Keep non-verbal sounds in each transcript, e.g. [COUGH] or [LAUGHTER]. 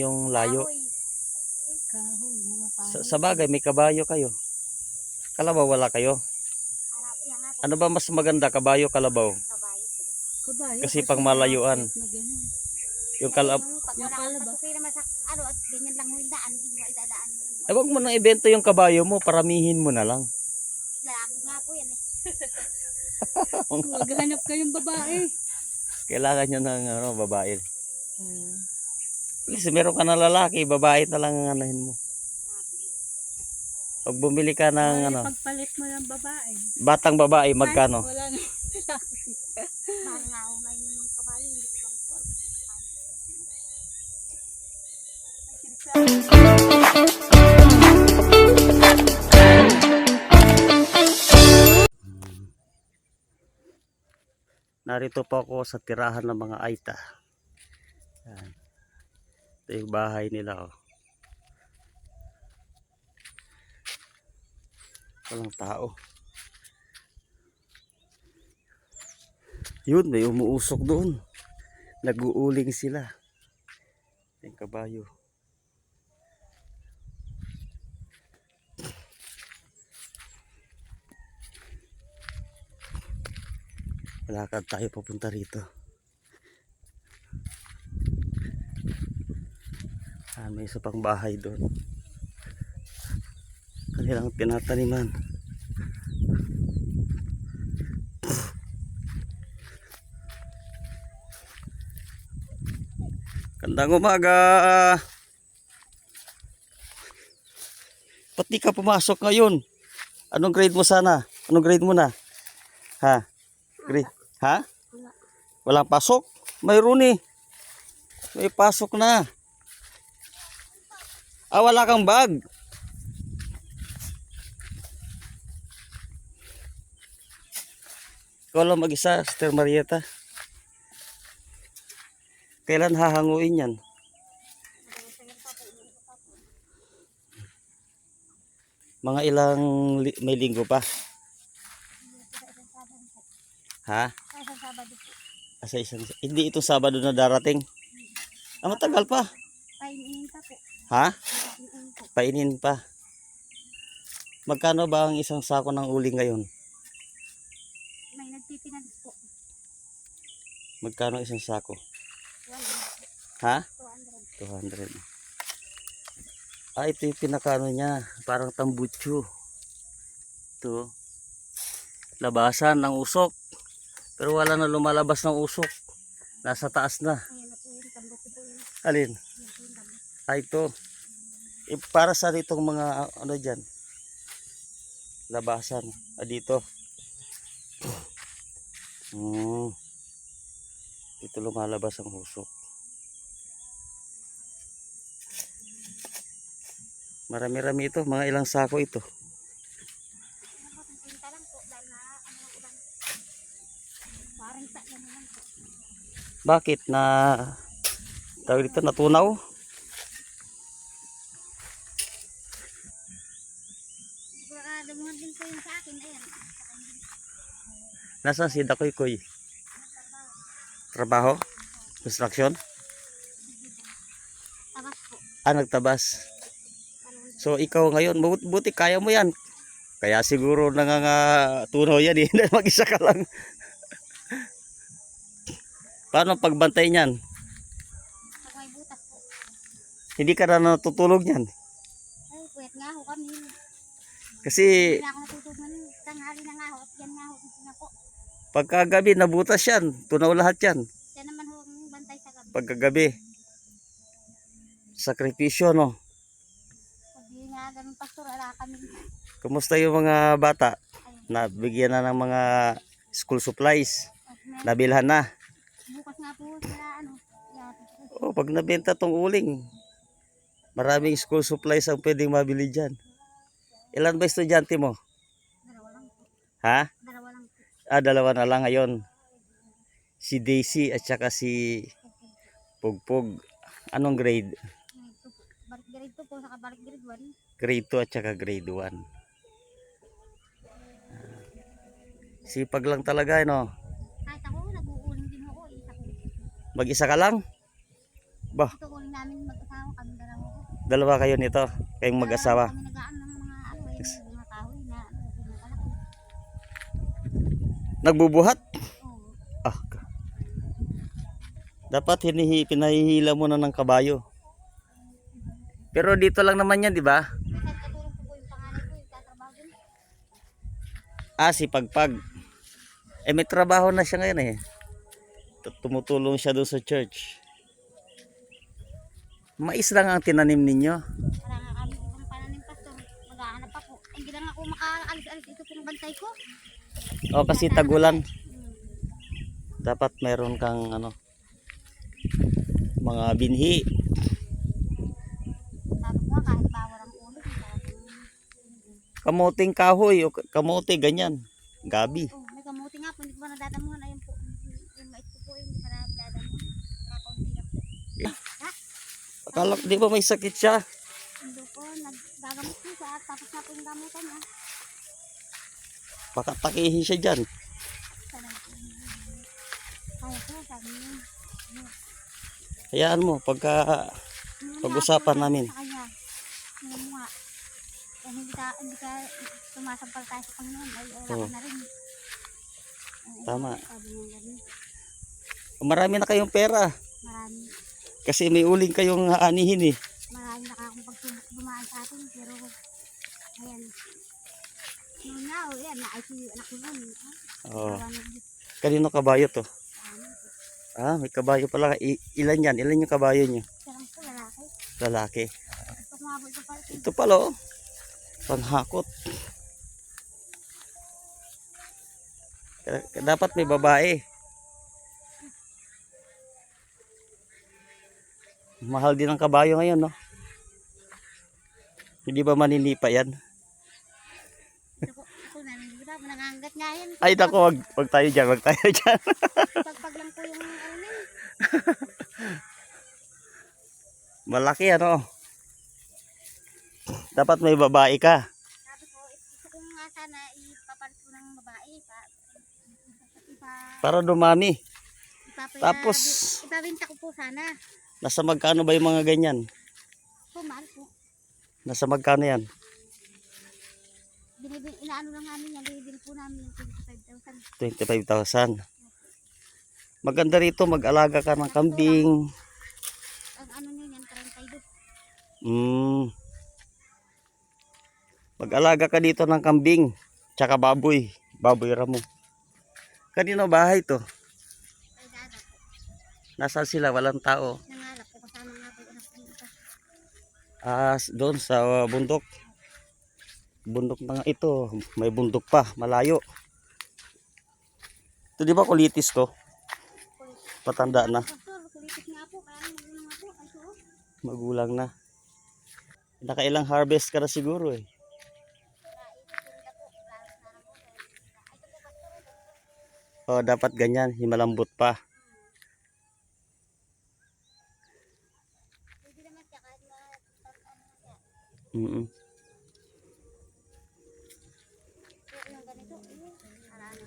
Yung layo. Kahoy. Kahoy, mga kahoy. Sa, sa bagay, may kabayo kayo. Kalabaw wala kayo. Ano ba mas maganda, kabayo, kalabaw? Kabayo Kasi pang malayuan. Yung kalab... Pag Yung wala kalaba. kang pera naman sa ano at ganyan lang yung daan, hindi mo idadaan. Eh, wag mo nang ibento yung kabayo mo, paramihin mo na lang. Lalaki nga po yan eh. [LAUGHS] Maghanap kayong babae. Kailangan nyo ng ano, babae. Ah, Kasi meron ka na lalaki, babae na lang ang anahin mo. Pag bumili ka ng ay, ano, Pagpalit mo ng babae. batang babae, magkano? Wala na. [LAUGHS] Kabayo. Hindi ko lang po alam. Narito po ako sa tirahan ng mga Aita. Ito yung bahay nila. Oh. Walang tao. Yun, may umuusok doon. Nag-uuling sila. Yung kabayo. Lakad tayo papunta rito. Ah, may isa pang bahay doon. Kanilang tinataniman. Gandang umaga. Ba't di ka pumasok ngayon? Anong grade mo sana? Anong grade mo na? Ha? Grade? Ha? Walang pasok? Mayroon eh. May pasok na. Ah, wala kang bag. Ikaw lang mag-isa, Sister Marieta. Kailan hahanguin yan? Mga ilang li- may linggo pa. Ha? Sa Sabado po. Asa isang, hindi ito Sabado na darating. Ah, matagal pa. Ha? Painin pa. Magkano ba ang isang sako ng uling ngayon? May nagpipinag po. Magkano isang sako? 200 po. Ha? 200. 200. Ah, ito yung pinakano niya. Parang tambutso. Ito. Labasan ng usok. Pero wala na lumalabas ng usok. Nasa taas na. Alin? Ah, ito. Eh, para sa itong mga ano dyan. Labasan. Ah, dito. Hmm. Ito lumalabas ang usok. Marami-rami ito. Mga ilang sako ito. Po, 50 lang po. Dahil na, lang po lang. Parang sa yan lang po. Bakit na tawag dito natunaw? Baka damuhan din po yun sa akin. Ayan. Nasaan si Dakoy Koy? Trabaho? Construction? Tabas po. Ah, nagtabas. So ikaw ngayon, buti, buti kaya mo yan. Kaya siguro nangangatunaw yan eh. [LAUGHS] Mag-isa ka lang. Paano pagbantay niyan? Hindi ka na natutulog niyan. Ay, pwet nga ho kami. Kasi Hindi ako natutulog na nun. Tanghali na nga ho. Yan nga ho. Pagkagabi nabutas yan. Tunaw lahat yan. Yan naman ho ang bantay sa gabi. Pagkagabi. Sakripisyo no. Di nga ganun pastor, ala kami. Kumusta yung mga bata? Nabigyan na ng mga school supplies. Nabilhan na. bukas nga po sila ano. Oh, pag nabenta tong uling, maraming school supplies ang pwedeng mabili dyan. Ilan ba estudyante mo? Ha? Ah, dalawa na lang ngayon. Si Daisy at saka si Pugpug. Anong grade? Grade 2 po. Balik grade 2 po. Saka grade 1. Grade 2 at saka grade 1. Sipag lang talaga, no? Kahit ako, nag-uuling din ako. Isa ko. Mag-isa ka lang? Bah, Ito uling namin mag-asawa kami dalawa ko. Dalawa kayo nito, kayong mag-asawa. Kami nagaan ng mga ano, eh, yung mga kahoy na ano, yung kalaki. Nagbubuhat? Ah. Dapat hinihi, pinahihila mo ng kabayo. Pero dito lang naman yan, di ba? Ah, si Pagpag. Eh, may trabaho na siya ngayon eh. Tu- Tumutulong siya doon sa church. Mais lang ang tinanim ninyo. Wala nga kami ibang pananim pastor. Maghahanap ako. Hindi lang ako makaalis-alis ito pong bantay ko. O, kasi tagulan. Dapat meron kang ano, mga binhi. Kamuting kahoy o kamote, ganyan. Gabi. Oh, may kamuti nga po, hindi ko pa nadadamuhan. Ayun po, yung mais ko po, hindi pa nadadamuhan. Kakaunti lang po. Ha? Akala ko, di ba may sakit siya? Hindi po, naggagamot po siya. Tapos na po yung gamutan niya. Pakatakihin siya dyan. Hayaan mo, pagka Pag-usapan namin. Hindi ka, hindi ka sumasampal tayo sa na rin. Tama. Marami na kayong pera. Marami, Kasi may uling kayong aanihin eh. marami na akong pagsubok dumaan sa atin. Pero, ayan. Oh. Kanino kabayo to? Ah, may kabayo pala. I- ilan yan? Ilan yung kabayo nyo? lalaki. Lalaki. Ito pala oh. Panghakot. Dapat may babae. Mahal din ang kabayo ngayon, no? Hindi ba maninipa yan? Ito po, ito naniniwala, nangangat nga yan. Ay, nako, wag, wag tayo dyan, wag tayo [LAUGHS] dyan. Pagpag lang po yung ano. Malaki, ano? Dapat may babae ka. Sabi ko, gusto ko nga sana ipapalit ko ng babae. Pa, ipa, Para dumami. ipapa, Tapos, ipabinta ko po sana. nasa magkano ba yung mga ganyan? Po, mahal po. Nasa magkano yan? Binibil, inaano lang namin yan, binibili po namin yung 25,000. 25,000. Maganda rito, mag-alaga ka ng kambing. Ang ano nyo yan, 32. Mm. Mag-alaga ka dito ng kambing. Tsaka baboy. Baboy ramo. Kanino bahay to? Nasaan sila? Walang tao. Nangarap kasama nga po ko. Ah, doon sa uh, bundok. Bundok na nga ito. May bundok pa. Malayo. Ito di ba kulitis to? Patanda na. Magulang na. Nakailang harvest ka na siguro eh. Oh, dapat ganyan, himalambot pa. siya. Mm. Pero yung ganito, ayun, harana.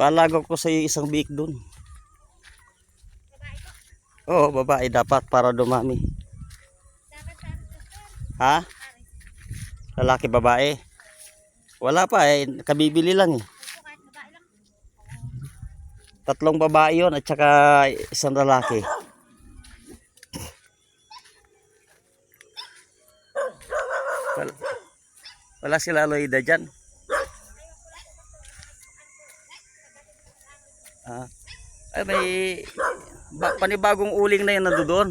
Palago ko sa iyo isang biik doon. Oo, babae dapat para dumami. Ha? Lalaki babae. Wala pa eh, kabibili lang eh. Tatlong babae yon at saka isang lalaki. Wala, wala sila Loida dyan. Ah, ay may ba, panibagong uling na yun na doon.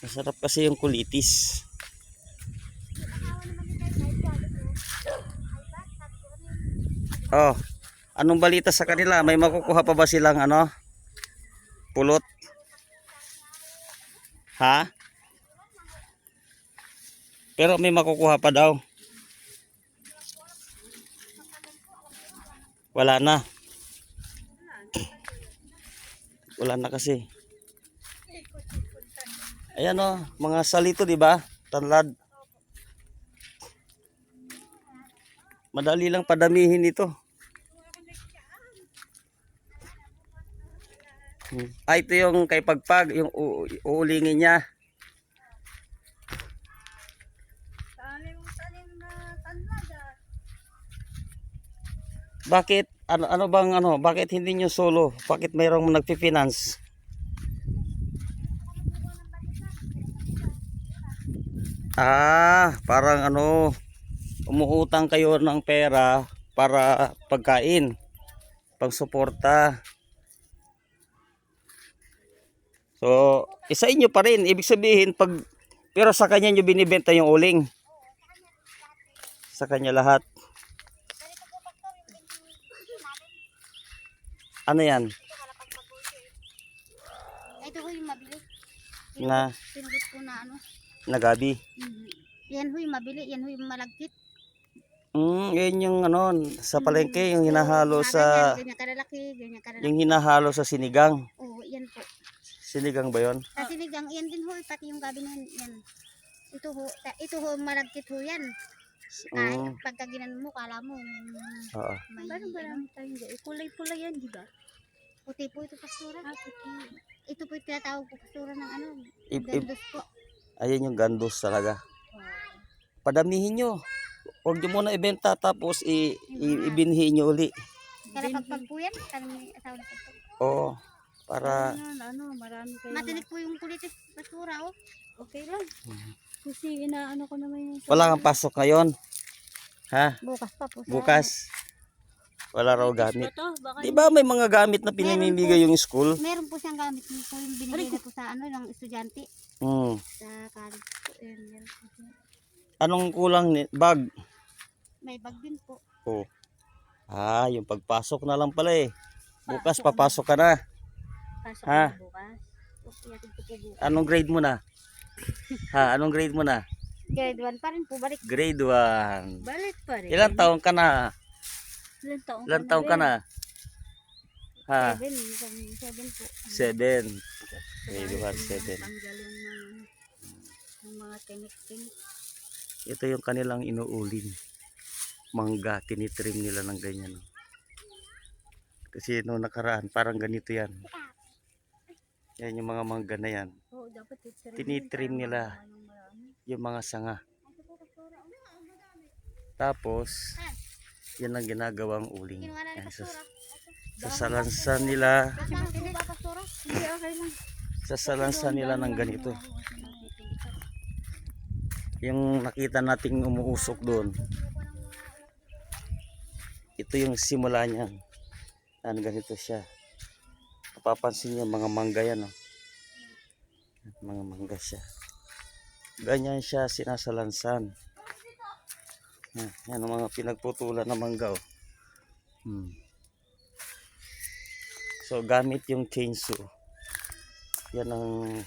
Masarap kasi yung kulitis. Oh, anong balita sa kanila? May makukuha pa ba silang ano? Pulot? Ha? Pero may makukuha pa daw. Wala na. Wala na kasi. Ayan o, mga salito, di ba? Tanlad. Madali lang padamihin ito. Ah, ito yung kay Pagpag, yung uulingin niya. Bakit ano ano bang ano, bakit hindi niyo solo? Bakit mayroong nagfi-finance? Ah, parang ano, umuutang kayo ng pera para pagkain, pang-suporta. So, isa inyo pa rin. Ibig sabihin, pag, pero sa kanya nyo binibenta yung uling. Sa kanya lahat. Ano yan? Ito ho yung mabili. Na, Pinugot ko na ano. nagabi. Mhm. Yan ho yung mabili. Yan ho yung malagkit. Mm, yun yung ano, sa palengke, yung hinahalo sa, Ganyan, ganyan kalalaki. Ganyan kalalaki. yung hinahalo sa sinigang. Oo, yan po. Sinigang ba yun? Sa sinigang, yan din ho. Pati yung gabi na yan. Ito ho. ta- Ito ho, malagkit ho yan. Kahit Mm, pagka ginan mo, kala mo mm, oo. may Parang ano, marami tayong dyan. Kulay-kulay yan, di ba? puti po ito pastura. Ah, puti. Ito po yung tinatawag po pastura ng ano. I- i- Gandos po. ayun yung gandos talaga. Padamihin nyo. Huwag nyo muna ibenta tapos i, i, ibinhi nyo uli. Kalapagpag po yan. Kami asawa na pagpag. Oo. Para, Ano, ano, marami kayo. Matinik po yung kulitis basura oh. Okay lang. Kasi inaano ko naman yung... wala kang pasok ngayon. Ha? Bukas pa po. Bukas. Wala raw gamit. Di ba may mga gamit na pinamimigay yung school? Meron po siyang gamit nito yung binigay na po sa ano ng estudyante Hmm. sa college po. Anong kulang ni bag? May bag din po. Oh. Ah, yung pagpasok na lang pala eh. Bukas papasok ka na. Pasok Ha? na bukas. Po bukas. Anong grade mo na? Ha, anong grade mo na? Grade 1 pa rin po. Balik. Grade 1. Balik pa rin. Ilang taon ka na? Ilang taon Ilang taon ka na? Ha, 7. 7 po. 7. Grade 1, 7. Tanggalin ng, ng mga tinik-tinik. Ito yung kanilang inuuling. Mangga, tinitrim nila ng ganyan. Kasi nung nakaraan, parang ganito yan. Yan yung mga mangga na yan. Oo, dapat itsarin. Tinitrim nila Yung mga sanga. Tapos, yan ang ginagawang uling. Yan, sa, pastura. sa salansan nila, Saan po ba pastura? Hindi, okay lang. sa salansan nila ng ganito. Yung nakita nating umuusok doon, ito yung simula niyan. Ano ganito siya. Mapapansin niyo mga mangga yan. Oh. Mga mangga siya. Ganyan siya sinasalansan. Yan, yan ang mga pinagputulan ng mangga. Oh. Hmm. So gamit yung chainsaw. Yan ang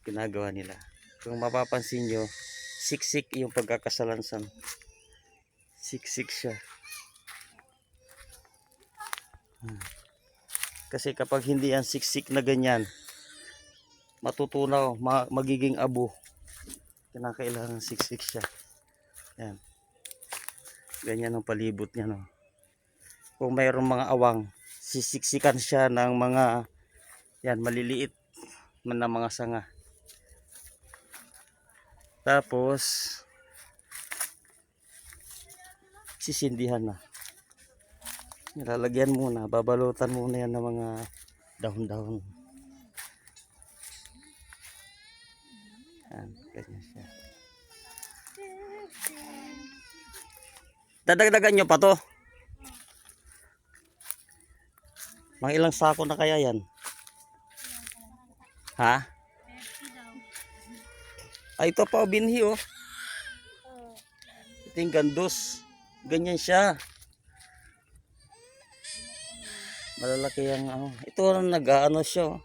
ginagawa nila. Kung mapapansin nyo, siksik yung pagkakasalansan. Siksik siya. Hmm. Kasi kapag hindi yan siksik na ganyan, matutunaw, ma- magiging abo. Kinakailangan siksik siya. Yan. Ganyan ang palibot niya. No? Kung mayroong mga awang, sisiksikan siya ng mga yan, maliliit man na mga sanga. Tapos, sisindihan na. Nilalagyan muna, babalutan muna yan ng mga dahon-dahon. Yan, ganyan siya. Dadagdagan nyo pa to. Mga ilang sako na kaya yan? Ha? Ay, ito pa, oh, binhi, oh. Ito yung gandos. Ganyan siya. Malalaki ang ano. Ito ang nag-ano siya. Oh.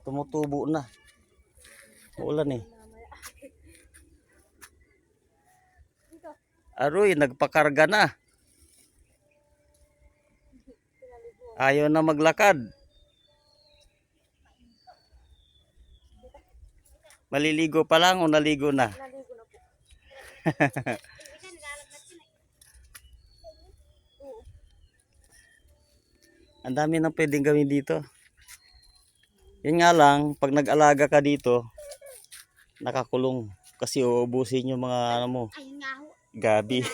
Tumutubo na. Ulan eh. Aroy, nagpakarga na. Ayaw na maglakad. Maliligo pa lang o naligo na? Naligo na po. [LAUGHS] Ang dami nang pwedeng gawin dito. Yun nga lang, pag nag-alaga ka dito, nakakulong. Kasi uubusin yung mga ano mo, gabi.